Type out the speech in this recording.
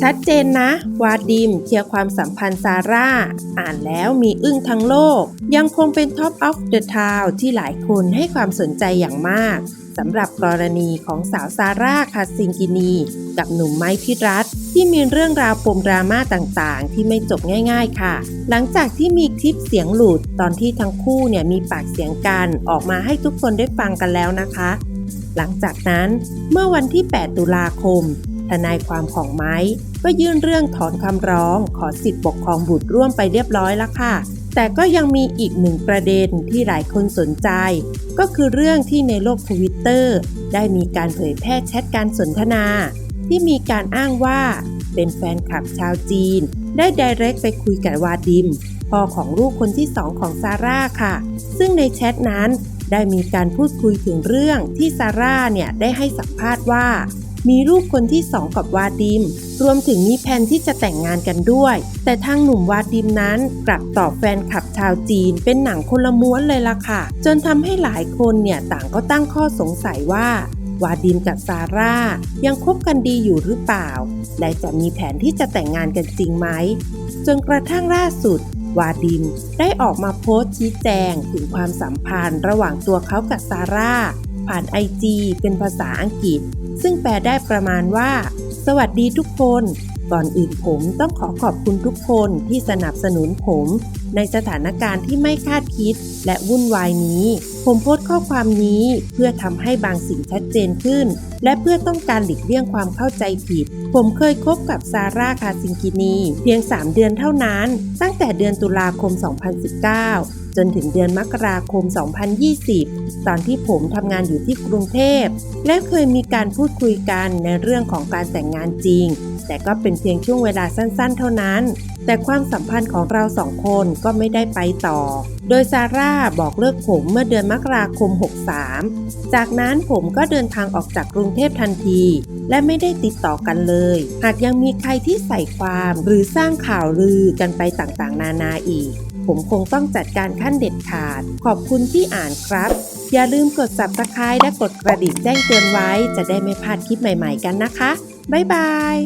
ชัดเจนนะ วาดิมเคลียร์ความสัมพันธ์ซาร่า อ่านแล้วมีอึ้งทั้งโลก ยังคงเป็น Top of the Town ที่หลายคนให้ความสนใจอย่างมากสำหรับกรณีของสาวซาร่าคาซิงกินี กับหนุ่มไม้พิรัตที่มีเรื่องราวปมดราม่าต่างๆ ที่ไม่จบง่ายๆค่ะ หลังจากที่มีคลิปเสียงหลุดตอนที่ทั้งคู่เนี่ยมีปากเสียงกันออกมาให้ทุกคนได้ฟังกันแล้วนะคะ หลังจากนั้นเมื่อวันที่ 8 ตุลาคม ทนายความของไม้ก็ยื่นเรื่องถอนคำร้อง ขอสิทธิปกครองบุตรร่วมไปเรียบร้อยแล้วค่ะ แต่ก็ยังมีอีกหนึ่งประเด็นที่หลายคนสนใจ ก็คือเรื่องที่ในโลกทวิตเตอร์ได้มีการเผยแพร่แชทการสนทนา ที่มีการอ้างว่าเป็นแฟนคลับชาวจีน ได้ไดเรกไปคุยกับวาดิมพ่อของลูกคนที่สองของซาร่าค่ะ ซึ่งในแชทนั้น ได้มีการพูดคุยถึงเรื่องที่ซาร่าเนี่ยได้ให้สัมภาษณ์ว่า มีลูกคนที่สองกับวาดิม รวมถึงมีแผนที่จะแต่งงานกันด้วย แต่ทางหนุ่มวาดิมนั้นกลับตอบแฟนคลับชาวจีน เป็นหนังคนละม้วนเลยล่ะค่ะ จนทำให้หลายคนเนี่ยต่างก็ตั้งข้อสงสัยว่าวาดิมกับซาร่ายังคบกันดีอยู่หรือเปล่า และจะมีแผนที่จะแต่งงานกันจริงไหม จนกระทั่งล่าสุด วาดิมได้ออกมาโพสต์ชี้แจงถึงความสัมพันธ์ระหว่างตัวเขากับซาร่า ผ่านไอจีเป็นภาษาอังกฤษ ซึ่งแปลได้ประมาณว่า สวัสดีทุกคน ก่อนอื่นผมต้องขอขอบคุณทุกคนที่สนับสนุนผม ในสถานการณ์ที่ไม่คาดคิดและวุ่นวายนี้ ผมโพสต์ข้อความนี้เพื่อทำให้บางสิ่งชัดเจนขึ้น และเพื่อต้องการหลีกเลี่ยงความเข้าใจผิด ผมเคยคบกับซาร่าคาซิงกินี เพียง 3 เดือนเท่านั้น ตั้งแต่เดือนตุลาคม 2019 จนถึงเดือนมกราคม 2020 ตอนที่ผมทำงานอยู่ที่กรุงเทพ และเคยมีการพูดคุยกันในเรื่องของการแต่งงานจริง แต่ก็เป็นเพียงช่วงเวลาสั้นๆ เท่านั้น แต่ความสัมพันธ์ของเราสองคนก็ไม่ได้ไปต่อ โดยซาร่าบอกเลิกผมเมื่อเดือนมกราคม 63 จากนั้นผมก็เดินทางออกจากกรุงเทพทันที และไม่ได้ติดต่อกันเลย หากยังมีใครที่ใส่ความหรือสร้างข่าวลือกันไปต่างๆ นานาอีก ผมคงต้องจัดการขั้นเด็ดขาด ขอบคุณที่อ่านครับ อย่าลืมกด subscribe และกดกระดิ่งแจ้งเตือนไว้ จะได้ไม่พลาดคลิปใหม่ๆกันนะคะ บ๊ายบาย